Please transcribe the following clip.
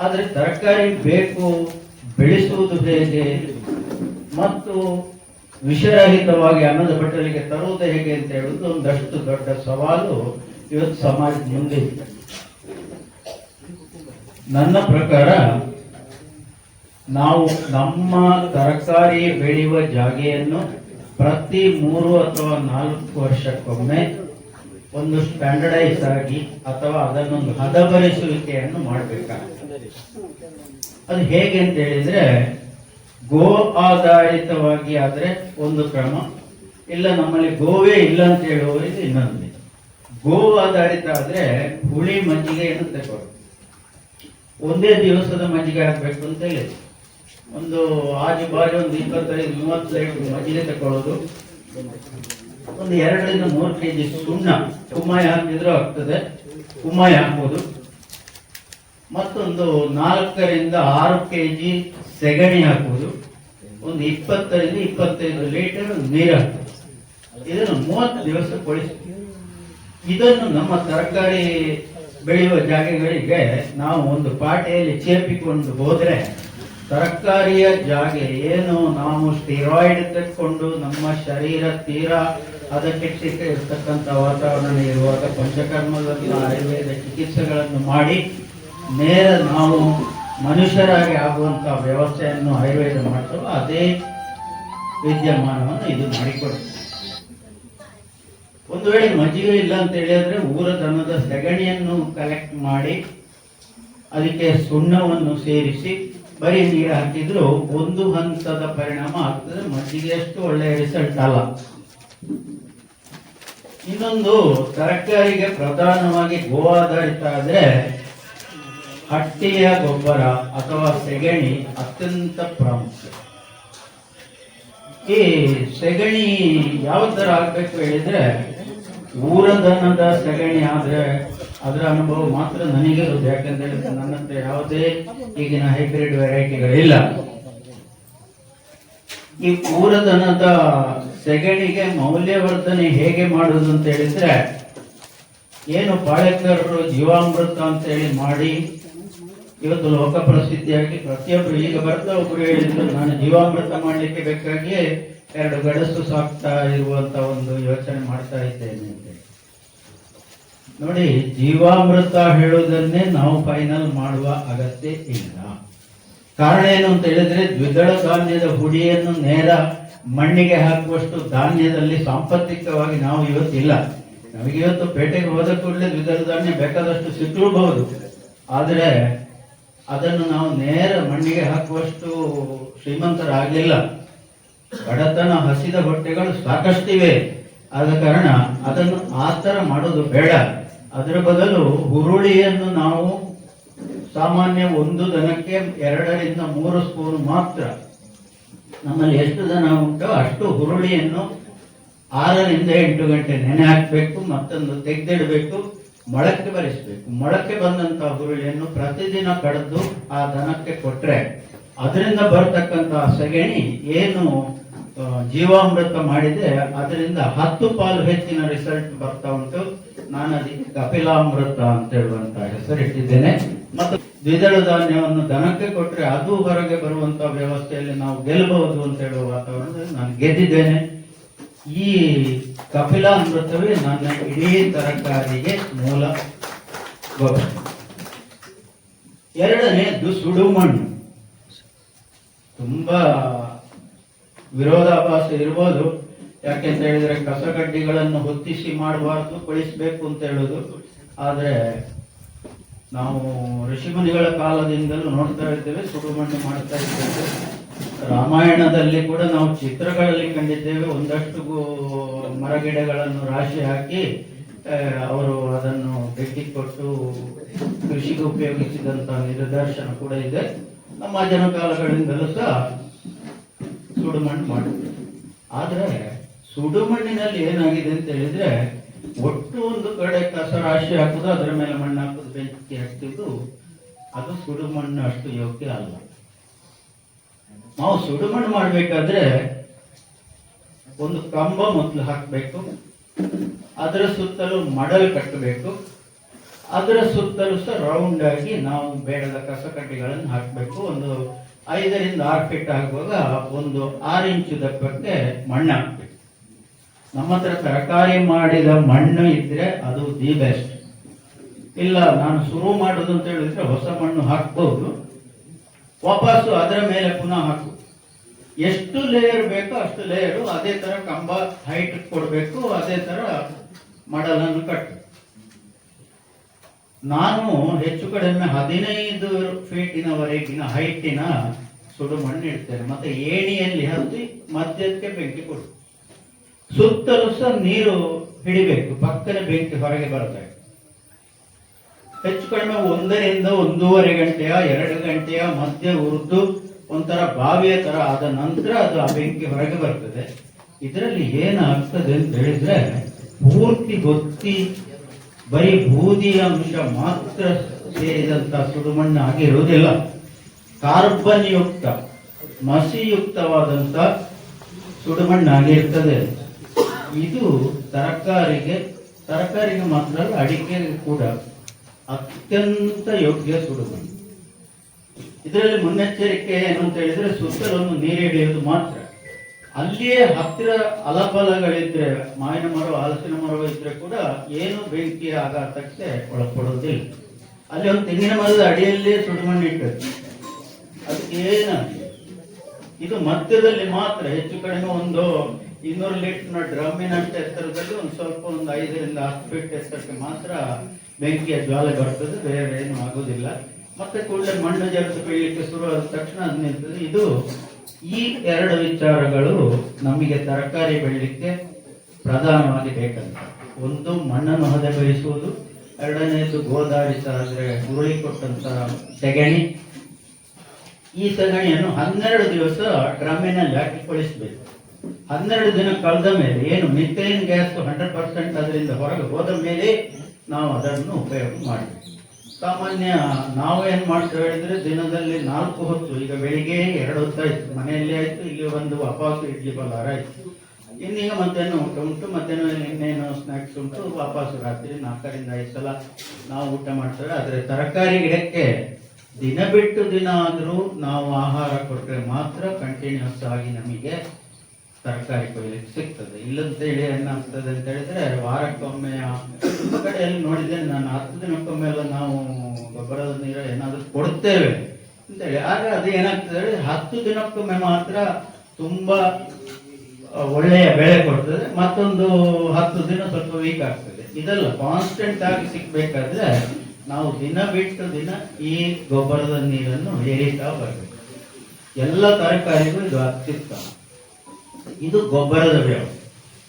ಆದರೆ ತರಕಾರಿ ಬೇಕು, ಬೆಳೆಸುವುದು ಹೇಗೆ, ಮತ್ತು ವಿಷರಹಿತವಾಗಿ ಅನ್ನದ ಬಟ್ಟಲಿಗೆ ತರುವುದು ಹೇಗೆ ಅಂತ ಹೇಳುವುದು ಒಂದಷ್ಟು ದೊಡ್ಡ ಸವಾಲು ಇವತ್ತು ಸಮಾಜದ ಮುಂದೆ ಇದೆ. ನನ್ನ ಪ್ರಕಾರ ನಾವು ನಮ್ಮ ತರಕಾರಿ ಬೆಳೆಯುವ ಜಾಗೆಯನ್ನು ಪ್ರತಿ ಮೂರು ಅಥವಾ ನಾಲ್ಕು ವರ್ಷಕ್ಕೊಮ್ಮೆ ಒಂದು ಸ್ಟ್ಯಾಂಡರ್ಡೈಸ್ ಆಗಿ ಅಥವಾ ಅದನ್ನೊಂದು ಹದಬರಿಸುವಿಕೆಯನ್ನು ಮಾಡಬೇಕಾಗ್ತದೆ ಅದು ಹೇಗೆ ಅಂತ ಹೇಳಿದ್ರೆ ಗೋ ಆಧಾರಿತವಾಗಿ ಆದರೆ ಒಂದು ಕ್ರಮ, ಇಲ್ಲ ನಮ್ಮಲ್ಲಿ ಗೋವೇ ಇಲ್ಲ ಅಂತ ಹೇಳುವವರಿಗೆ ಇನ್ನೊಂದು. ಗೋ ಆಧಾರಿತ ಆದ್ರೆ ಹುಳಿ ಮಜ್ಜಿಗೆಯನ್ನು ತಗೊಳ್ಳಿ ಒಂದೇ ದಿವಸದ ಮಜ್ಜಿಗೆ ಹಾಕಬೇಕು ಅಂತ ಹೇಳಿ ಒಂದು ಆಜು ಬಾಜು ಒಂದು ಇಪ್ಪತ್ತೈದು, ಮೂವತ್ತೈದು ಮಜ್ಜಿಗೆ ತಗೊಳ್ಳೋದು. ಒಂದು ಎರಡರಿಂದ ಮೂರು ಕೆಜಿ ಸುಣ್ಣ ಕುಮ್ಮಾಯ ಹಾಕಿದ್ರೂ ಆಗ್ತದೆ. ಕುಮ್ಮಾಯ ಹಾಕ್ಬೋದು. ಮತ್ತೊಂದು ನಾಲ್ಕರಿಂದ ಆರು ಕೆಜಿ ಸೆಗಣಿ ಹಾಕುವುದು. ಒಂದು ಇಪ್ಪತ್ತರಿಂದ ಇಪ್ಪತ್ತೈದು ಲೀಟರ್ ನೀರು ಹಾಕುವುದು. ಇದನ್ನು ಮೂವತ್ತು ದಿವಸ ಕೊಳಿಸಿ ಇದನ್ನು ನಮ್ಮ ತರಕಾರಿ ಬೆಳೆಯುವ ಜಾಗಗಳಿಗೆ ನಾವು ಒಂದು ಪಾಟೆಯಲ್ಲಿ ಚೇಪಿಕೊಂಡು ಹೋದರೆ ತರಕಾರಿಯ ಜಾಗ ಏನು? ನಾವು ಸ್ಟಿರಾಯ್ಡ್ ತೆಗೆದುಕೊಂಡು ನಮ್ಮ ಶರೀರ ತೀರಾ ಅದಕ್ಕೆ ಇರ್ತಕ್ಕಂಥ ವಾತಾವರಣ ಇರುವಾಗ ಪಂಚಕರ್ಮದಲ್ಲಿ ಆಯುರ್ವೇದ ಚಿಕಿತ್ಸೆಗಳನ್ನು ಮಾಡಿ ನೇರ ನಾವು ಮನುಷ್ಯರಾಗಿ ಆಗುವಂತ ವ್ಯವಸ್ಥೆಯನ್ನು ಆಯುರ್ವೇದ ಮಾಡ್ತೇವೆ ಅದೇ ವಿದ್ಯಮಾನವನ್ನು ಇದು ಮಾಡಿಕೊಡುತ್ತೆ. ಒಂದು ವೇಳೆ ಮಜ್ಜಿಗೆ ಇಲ್ಲ ಅಂತ ಹೇಳಿದ್ರೆ ಊರ ದನದ ಸೆಗಣಿಯನ್ನು ಕಲೆಕ್ಟ್ ಮಾಡಿ ಅದಕ್ಕೆ ಸುಣ್ಣವನ್ನು ಸೇರಿಸಿ ಬರೀ ನೀರು ಹಾಕಿದ್ರು ಒಂದು ಹಂತದ ಪರಿಣಾಮ ಆಗ್ತದೆ. ಮಜ್ಜಿಗೆ ಅಷ್ಟು ಒಳ್ಳೆಯ ರಿಸಲ್ಟ್ ಅಲ್ಲ. ಇನ್ನೊಂದು ತರಕಾರಿಗೆ ಪ್ರಧಾನವಾಗಿ ಗೋವಾಧಾರಿತ ಆದ್ರೆ ಹಟ್ಟಿಯ ಗೊಬ್ಬರ ಅಥವಾ ಸೆಗಣಿ ಅತ್ಯಂತ ಪ್ರಾಮುಖ್ಯ ಈ ಸೆಗಣಿ ಯಾವ ತರ ಆಗ್ಬೇಕು ಹೇಳಿದ್ರೆ, ಊರದನದ ಸೆಗಣಿ ಆದ್ರೆ ಅದರ ಅನುಭವ ಮಾತ್ರ ನನಗೆ ಇರುತ್ತೆ ಯಾಕಂತ ಹೇಳಿದ್ರೆ ನನ್ನ ಹತ್ರ ಯಾವುದೇ ಈಗಿನ ಹೈಬ್ರಿಡ್ ವೆರೈಟಿಗಳಿಲ್ಲ. ಈ ಊರದನದ ಸೆಗಣಿಗೆ ಮೌಲ್ಯವರ್ಧನೆ ಹೇಗೆ ಮಾಡುವುದು ಅಂತ ಹೇಳಿದ್ರೆ, ಏನು ಪಾಳೆಕರರು ಜೀವಾಮೃತ ಅಂತ ಹೇಳಿ ಮಾಡಿ ಇವತ್ತು ಲೋಕ ಪ್ರಸಿದ್ಧಿಯಾಗಿ ಪ್ರತಿಯೊಬ್ಬರು ಈಗ ಬರ್ತಾ ಒಬ್ಬರು ಹೇಳಿದ್ರು. ನಾನು ಜೀವಾಮೃತ ಮಾಡಲಿಕ್ಕೆ ಬೇಕಾಗಿ ಎರಡು ಗಡಸು ಸಾಕ್ತಾ ಇರುವಂತ ಒಂದು ಯೋಚನೆ ಮಾಡ್ತಾ ಇದ್ದೇನೆ ನೋಡಿ, ಜೀವಾಮೃತ ಹೇಳುವುದನ್ನೇ ನಾವು ಫೈನಲ್ ಮಾಡುವ ಅಗತ್ಯ ಇಲ್ಲ. ಕಾರಣ ಏನು ಅಂತ ಹೇಳಿದ್ರೆ, ದ್ವಿದಳ ಧಾನ್ಯದ ಹುಡಿಯನ್ನು ನೇರ ಮಣ್ಣಿಗೆ ಹಾಕುವಷ್ಟು ಧಾನ್ಯದಲ್ಲಿ ಸಾಂಪತ್ತಿಕವಾಗಿ ನಾವು ಇವತ್ತಿಲ್ಲ. ನಮಗೆ ಇವತ್ತು ಪೇಟೆಗೆ ಹೋದ ಕೂಡಲೇ ದ್ವಿದಳ ಧಾನ್ಯ ಬೇಕಾದಷ್ಟು ಸಿಕ್ಕಲೂಬಹುದು ಆದರೆ ಅದನ್ನು ನಾವು ನೇರ ಮಣ್ಣಿಗೆ ಹಾಕುವಷ್ಟು ಶ್ರೀಮಂತರಾಗಲಿಲ್ಲ. ಬಡತನ ಹಸಿದ ಹೊಟ್ಟೆಗಳು ಸಾಕಷ್ಟಿವೆ. ಆದ ಕಾರಣ ಅದನ್ನು ಆ ಥರ ಮಾಡೋದು ಬೇಡ. ಅದರ ಬದಲು ಹುರುಳಿಯನ್ನು ನಾವು ಸಾಮಾನ್ಯ ಒಂದು ದನಕ್ಕೆ ಎರಡರಿಂದ ಮೂರು ಸ್ಪೂನ್ ಮಾತ್ರ. ನಮ್ಮಲ್ಲಿ ಎಷ್ಟು ದನ ಉಂಟೋ ಅಷ್ಟು ಹುರುಳಿಯನ್ನು ಆರರಿಂದ ಎಂಟು ಗಂಟೆ ನೆನೆ ಹಾಕಬೇಕು, ಮತ್ತೊಂದು ತೆಗೆದಿಡಬೇಕು. ಮೊಳಕೆ ಬರಿಸಬೇಕು. ಮೊಳಕೆ ಬಂದಂತಹ ಹುರುಳಿಯನ್ನು ಪ್ರತಿದಿನ ಕಡಿದು ಆ ದನಕ್ಕೆ ಕೊಟ್ರೆ ಅದರಿಂದ ಬರತಕ್ಕಂತಹ ಸಗಣಿ ಏನು ಜೀವಾಮೃತ ಮಾಡಿದೆ, ಅದರಿಂದ ಹತ್ತು ಪಾಲು ಹೆಚ್ಚಿನ ರಿಸಲ್ಟ್ ಬರ್ತಾ ಉಂಟು. ನಾನು ಅದಕ್ಕೆ ಕಪಿಲಾಮೃತ ಅಂತ ಹೇಳುವಂತ ಹೆಸರಿಟ್ಟಿದ್ದೇನೆ ಮತ್ತು ದ್ವಿದಳ ಧಾನ್ಯವನ್ನು ದನಕ್ಕೆ ಕೊಟ್ರೆ ಅದು ಹೊರಗೆ ಬರುವಂತ ವ್ಯವಸ್ಥೆಯಲ್ಲಿ ನಾವು ಗೆಲ್ಲಬಹುದು ಅಂತ ಹೇಳುವ ವಾತಾವರಣದಲ್ಲಿ ನಾನು ಗೆದ್ದಿದ್ದೇನೆ. ಈ ಕಪಿಲಾಮೃತವೇ ನನ್ನ ಇಡೀ ತರಕಾರಿಗೆ ಮೂಲ. ಎರಡನೇದು ಸುಡುಮಣ್ಣು ತುಂಬಾ ವಿರೋಧಾಭಾಸ ಇರ್ಬೋದು. ಯಾಕೆಂತ ಹೇಳಿದ್ರೆ ಕಸಗಡ್ಡಿಗಳನ್ನು ಹೊತ್ತಿಸಿ ಮಾಡಬಾರ್ದು, ಕೊಳಿಸ್ಬೇಕು ಅಂತ ಹೇಳೋದು. ಆದ್ರೆ ನಾವು ಋಷಿಮುನಿಗಳ ಕಾಲದಿಂದಲೂ ನೋಡ್ತಾ ಇದ್ದೇವೆ ಸುಡುಮಣ್ಣು ಮಾಡ್ತಾ ಇದ್ದೇವೆ. ರಾಮಾಯಣದಲ್ಲಿ ಕೂಡ ನಾವು ಚಿತ್ರಗಳಲ್ಲಿ ಕಂಡಿದ್ದೇವೆ. ಒಂದಷ್ಟು ಮರಗಿಡಗಳನ್ನು ರಾಶಿ ಹಾಕಿ ಅವರು ಅದನ್ನು ಬೆಟ್ಟಿ ಕೊಟ್ಟು ಕೃಷಿಗೆ ಉಪಯೋಗಿಸಿದಂತಹ ನಿದರ್ಶನ ಕೂಡ ಇದೆ. ನಮ್ಮ ಜನಕಾಲಗಳಿಂದಲೂ ಕಾಲಗಳಿಂದಲೂ ಸಹ ಸುಡುಮಣ್ಣು ಮಾಡುತ್ತೆ ಆದ್ರೆ ಸುಡುಮಣ್ಣಿನಲ್ಲಿ ಏನಾಗಿದೆ ಅಂತ ಹೇಳಿದ್ರೆ, ಒಟ್ಟು ಒಂದು ಕಡೆ ಕಸ ರಾಶಿ ಹಾಕುದು, ಅದರ ಮೇಲೆ ಮಣ್ಣು ಹಾಕುದು, ಬೆಂಕಿ ಹಾಕ್ತಿದ್ದು ಅದು ಸುಡುಮಣ್ಣು ಅಷ್ಟು ಯೋಗ್ಯ ಅಲ್ಲ. ನಾವು ಸುಡುಮಣ್ಣು ಮಾಡಬೇಕಾದ್ರೆ ಒಂದು ಕಂಬ ಮೊದಲು ಹಾಕಬೇಕು. ಅದರ ಸುತ್ತಲೂ ಮಡಲ್ ಕಟ್ಟಬೇಕು. ಅದರ ಸುತ್ತಲೂ ಸಹ ರೌಂಡ್ ಆಗಿ ನಾವು ಬೇಡದ ಕಸಕಡ್ಡಿಗಳನ್ನು ಹಾಕಬೇಕು. ಒಂದು ಐದರಿಂದ ಆರು ಫೀಟ್ ಆಗುವಾಗ ಒಂದು ಆರು ಇಂಚು ದಪ್ಪಕ್ಕೆ ಮಣ್ಣು ಹಾಕ್ಬೇಕು. ನಮ್ಮ ಹತ್ರ ತರಕಾರಿ ಮಾಡಿದ ಮಣ್ಣು ಇದ್ರೆ ಅದು ದಿ ಬೆಸ್ಟ್ ಇಲ್ಲ, ನಾನು ಶುರು ಮಾಡೋದು ಅಂತ ಹೇಳಿದ್ರೆ ಹೊಸ ಮಣ್ಣು ಹಾಕ್ಬಹುದು ವಾಪಸ್ಸು ಅದರ ಮೇಲೆ ಪುನಃ ಹಾಕು ಎಷ್ಟು ಲೇಯರ್ ಬೇಕೋ ಅಷ್ಟು ಲೇಯರು ಅದೇ ತರ ಕಂಬ ಹೈಟ್ ಕೊಡಬೇಕು, ಅದೇ ತರ ಮಡಲನ್ನು ಕಟ್ಟು ನಾನು ಹೆಚ್ಚು ಕಡಿಮೆ ಹದಿನೈದು ಫೀಟಿನವರೆಗಿನ ಹೈಟಿನ ಸುಡು ಮಣ್ಣು ಇಡ್ತೇನೆ. ಮತ್ತೆ ಏಣಿಯಲ್ಲಿ ಹತ್ತಿ ಮಧ್ಯಕ್ಕೆ ಬೆಂಕಿ ಕೊಡು. ಸುತ್ತಲೂ ಸಹ ನೀರು ಹಿಡಿಬೇಕು. ಪಕ್ಕನೆ ಬೆಂಕಿ ಹೊರಗೆ ಬರಬೇಕು ಹೆಚ್ಚು ಕಡಿಮೆ ಒಂದರಿಂದ ಒಂದೂವರೆ ಗಂಟೆಯ, ಎರಡು ಗಂಟೆಯ ಮಧ್ಯ ಉರಿದು ಒಂಥರ ಬಾವಿಯ ತರ ಆದ ನಂತರ ಅದು ಆ ಬೆಂಕಿ ಹೊರಗೆ ಬರ್ತದೆ. ಇದರಲ್ಲಿ ಏನಾಗ್ತದೆ ಅಂತ ಹೇಳಿದ್ರೆ, ಪೂರ್ತಿ ಗೊತ್ತಿ, ಬರೀ ಬೂದಿಯ ಅಂಶ ಮಾತ್ರ ಸೇರಿದಂತ ಸುಡುಮಣ್ಣು ಆಗಿರುವುದಿಲ್ಲ ಕಾರ್ಬನ್ ಯುಕ್ತ ಮಸಿಯುಕ್ತವಾದಂತ ಸುಡುಮಣ್ಣಾಗಿರ್ತದೆ ಇದು ತರಕಾರಿಗೆ ತರಕಾರಿಗೆ ಮಾತ್ರ ಅಡಿಕೆಗೆ ಕೂಡ ಅತ್ಯಂತ ಯೋಗ್ಯ ಸುಡುಮಣ್ಣು ಇದರಲ್ಲಿ ಮುನ್ನೆಚ್ಚರಿಕೆ ಏನು ಅಂತ ಹೇಳಿದ್ರೆ ಸುತ್ತಲೊಂದು ನೀರು ಹಿಡಿಯುವುದು ಮಾತ್ರ. ಅಲ್ಲಿಯೇ ಹತ್ತಿರ ಅಲಫಲಗಳಿದ್ರೆ ಮಾವಿನ ಮರ ಹಲಸಿನ ಮರ ಇದ್ರೆ ಕೂಡ ಏನು ಬೆಂಕಿ ಆಘಾತಕ್ಕೆ ಒಳಪಡುವುದಿಲ್ಲ. ಅಲ್ಲಿ ಒಂದು ತೆಂಗಿನ ಮರದ ಅಡಿಯಲ್ಲಿ ಸುಡುಮಣ್ಣು ಇಟ್ಟದ್ದು ಅದಕ್ಕೆ ಏನಾಗಿದೆ ಇದು ಮಧ್ಯದಲ್ಲಿ ಮಾತ್ರ, ಹೆಚ್ಚು ಕಡಿಮೆ ಒಂದು ಇನ್ನೂರು ಲೀಟರ್ನ ಡ್ರಮ್ಮಿನ ಎತ್ತರದಲ್ಲಿ ಒಂದು ಸ್ವಲ್ಪ ಒಂದು ಐದರಿಂದ ಹತ್ತು ಫೀಟ್ ಎತ್ತರಕ್ಕೆ ಮಾತ್ರ ಬೆಂಕಿಯ ಜ್ವಾಲೆ ಬರ್ತದೆ, ಬೇರೆ ಏನು ಆಗುದಿಲ್ಲ ಮತ್ತೆ ಕೂಡಲೇ ಮಣ್ಣು ಬೆಳೆಯಕ್ಕೆ ಶುರು ಆದ ತಕ್ಷಣ ಅದು ಇದು ಈ ಎರಡು ವಿಚಾರಗಳು ನಮಗೆ ತರಕಾರಿ ಬೆಳಲಿಕ್ಕೆ ಪ್ರಧಾನವಾಗಿ ಬೇಕಂತ. ಒಂದು, ಮಣ್ಣನ್ನು ಹದಗೊಳಿಸುವುದು ಎರಡನೇದು ಗೋದಾರಿತ ಅಂದ್ರೆ ಗುರುಳಿ ಕೊಟ್ಟಂತ ಸೆಗಣಿ. ಈ ಸೆಗಣಿಯನ್ನು ಹನ್ನೆರಡು ದಿವಸ ಡ್ರಮ್ಮಿನಲ್ಲಿ ಹಾಕಿಕೊಳಿಸಬೇಕು ಹನ್ನೆರಡು ದಿನ ಕಳೆದ ಮೇಲೆ ಏನು ಮಿಥೇನ್ ಗ್ಯಾಸ್ ಹಂಡ್ರೆಡ್ ಪರ್ಸೆಂಟ್ ಅದರಿಂದ ಹೊರಗೆ ಹೋದ ಮೇಲೆ ನಾವು ಅದನ್ನು ಉಪಯೋಗ ಮಾಡಬೇಕು. ಸಾಮಾನ್ಯ ನಾವು ಏನು ಮಾಡ್ತೇವೆ ಹೇಳಿದ್ರೆ ದಿನದಲ್ಲಿ ನಾಲ್ಕು ಹೊತ್ತು, ಈಗ ಬೆಳಿಗ್ಗೆ ಎರಡು ಹೊತ್ತಾಯ್ತು ಮನೆಯಲ್ಲಿ ಆಯ್ತು, ಇಲ್ಲಿ ಒಂದು ವಾಪಸ್ ಇಡ್ಲಿ ಬಲಾರ ಆಯ್ತು. ಇನ್ನೀಗ ಮಧ್ಯಾಹ್ನ ಊಟ ಉಂಟು, ಮಧ್ಯಾಹ್ನ ಇನ್ನೇನು ಸ್ನಾಕ್ಸ್ ಉಂಟು ವಾಪಸ್ ರಾತ್ರಿ ನಾಲ್ಕರಿಂದ ಐದು ಸಲ ನಾವು ಊಟ ಮಾಡ್ತೇವೆ. ಆದರೆ ತರಕಾರಿ ಗಿಡಕ್ಕೆ ದಿನ ಬಿಟ್ಟು ದಿನ ಆದರೂ ನಾವು ಆಹಾರ ಕೊಟ್ಟರೆ ಮಾತ್ರ ಕಂಟಿನ್ಯೂಸ್ ಆಗಿ ನಮಗೆ ತರಕಾರಿ ಕೊಯ್ಲಿಕ್ಕೆ ಸಿಗ್ತದೆ. ಇಲ್ಲಂತೇಳಿ ಏನಾಗ್ತದೆ ಅಂತ ಹೇಳಿದ್ರೆ, ವಾರಕ್ಕೊಮ್ಮೆ ತುಂಬ ಕಡೆಯಲ್ಲಿ ನೋಡಿದ್ದೇನೆ ನಾನು ಹತ್ತು ದಿನಕ್ಕೊಮ್ಮೆ ಎಲ್ಲ ನಾವು ಗೊಬ್ಬರದ ನೀರು ಏನಾದರೂ ಕೊಡ್ತೇವೆ ಅಂತೇಳಿ. ಆಗ ಅದು ಏನಾಗ್ತದೆ ಹೇಳಿ ಹತ್ತು ದಿನಕ್ಕೊಮ್ಮೆ ಮಾತ್ರ ತುಂಬಾ ಒಳ್ಳೆಯ ಬೆಳೆ ಕೊಡ್ತದೆ. ಮತ್ತೊಂದು ಹತ್ತು ದಿನ ಸ್ವಲ್ಪ ವೀಕ್ ಆಗ್ತದೆ. ಇದೆಲ್ಲ ಕಾನ್ಸ್ಟೆಂಟ್ ಆಗಿ ಸಿಗ್ಬೇಕಾದ್ರೆ ನಾವು ದಿನ ಬಿಟ್ಟು ದಿನ ಈ ಗೊಬ್ಬರದ ನೀರನ್ನು ಹೇರಿತಾ ಬರಬೇಕು ಎಲ್ಲ ತರಕಾರಿಗಳು ಇದು ಅತ್ಯುತ್ತಮ. ಇದು ಗೊಬ್ಬರದ ವ್ಯವಸ್ಥೆ